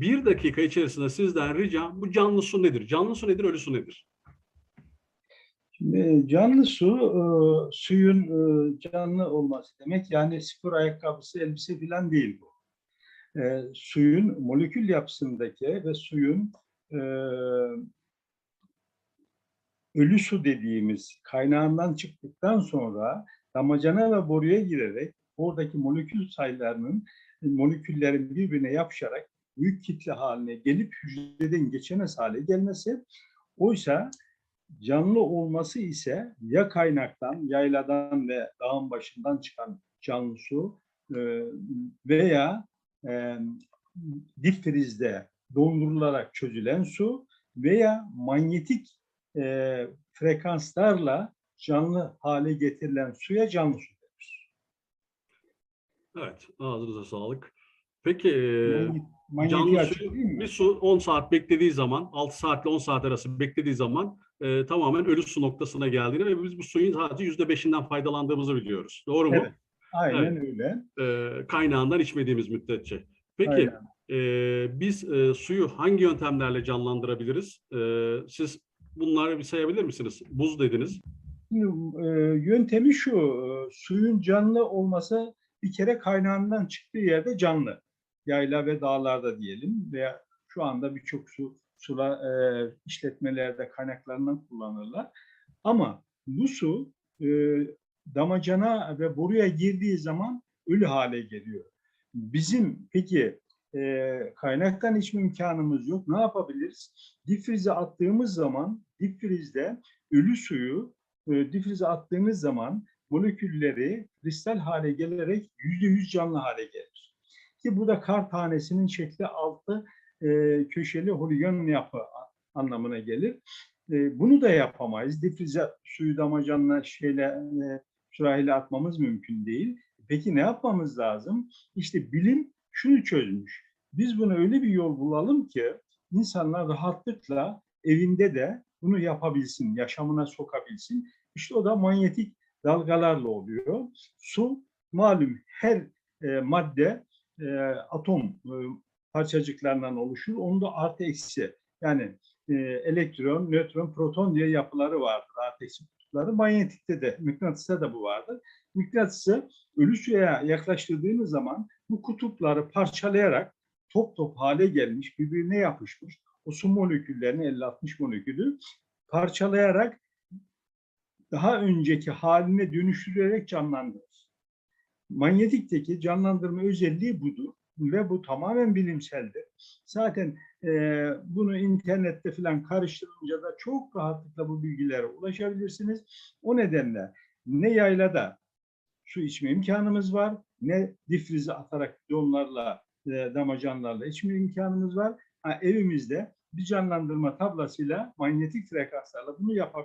bir dakika içerisinde sizden ricam bu canlı su nedir? Canlı su nedir, ölü su nedir? Şimdi canlı su, e, suyun e, canlı olması demek. Yani spor ayakkabısı, elbise falan değil bu. E, suyun molekül yapısındaki ve suyun e, ölü su dediğimiz kaynağından çıktıktan sonra damacana ve boruya girerek oradaki molekül sayılarının moleküllerin birbirine yapışarak büyük kitle haline gelip hücreden geçemez hale gelmesi. Oysa canlı olması ise ya kaynaktan, yayladan ve dağın başından çıkan canlı su e, veya e, difrizde dondurularak çözülen su veya manyetik e, frekanslarla canlı hale getirilen suya canlı su denir. Evet, ağzınıza sağlık. Peki, e, Manyetik- manyetiği canlı suyu değil mi? bir su 10 saat beklediği zaman, 6 saatle 10 saat arası beklediği zaman e, tamamen ölü su noktasına geldiğini ve biz bu suyun sadece %5'inden faydalandığımızı biliyoruz. Doğru mu? Evet. Aynen öyle. E, kaynağından içmediğimiz müddetçe. Peki, Aynen. e, biz e, suyu hangi yöntemlerle canlandırabiliriz? E, siz bunları bir sayabilir misiniz? Buz dediniz. Şimdi, e, yöntemi şu, e, suyun canlı olması bir kere kaynağından çıktığı yerde canlı. Yayla ve dağlarda diyelim veya şu anda birçok su sula e, işletmelerde kaynaklarından kullanırlar. Ama bu su e, damacana ve boruya girdiği zaman ölü hale geliyor. Bizim peki e, kaynaktan içme imkanımız yok. Ne yapabiliriz? Difrize attığımız zaman difrizde ölü suyu e, difrize attığınız zaman molekülleri kristal hale gelerek yüzde yüz canlı hale gelir. Ki bu da kar tanesinin şekli altı e, köşeli holigon yapı anlamına gelir. E, bunu da yapamayız. Difrize suyu damacanla şeyle e, sürahiyle atmamız mümkün değil. Peki ne yapmamız lazım? İşte bilim şunu çözmüş. Biz bunu öyle bir yol bulalım ki insanlar rahatlıkla evinde de bunu yapabilsin, yaşamına sokabilsin. İşte o da manyetik dalgalarla oluyor. Su malum her e, madde e, atom e, parçacıklarından oluşur. Onun da artı eksi yani e, elektron, nötron, proton diye yapıları vardır. Artı eksi kutupları. Manyetikte de, mıknatısta da bu vardır. Mıknatısı ölü suya yaklaştırdığınız zaman bu kutupları parçalayarak top top hale gelmiş, birbirine yapışmış o su moleküllerini 50-60 molekülü parçalayarak daha önceki haline dönüştürerek canlandırır. Manyetikteki canlandırma özelliği budur ve bu tamamen bilimseldir. Zaten e, bunu internette falan karıştırınca da çok rahatlıkla bu bilgilere ulaşabilirsiniz. O nedenle ne yaylada su içme imkanımız var, ne difrize atarak donlarla, e, damacanlarla içme imkanımız var. Ha, evimizde bir canlandırma tablasıyla manyetik frekanslarla bunu yapabiliriz.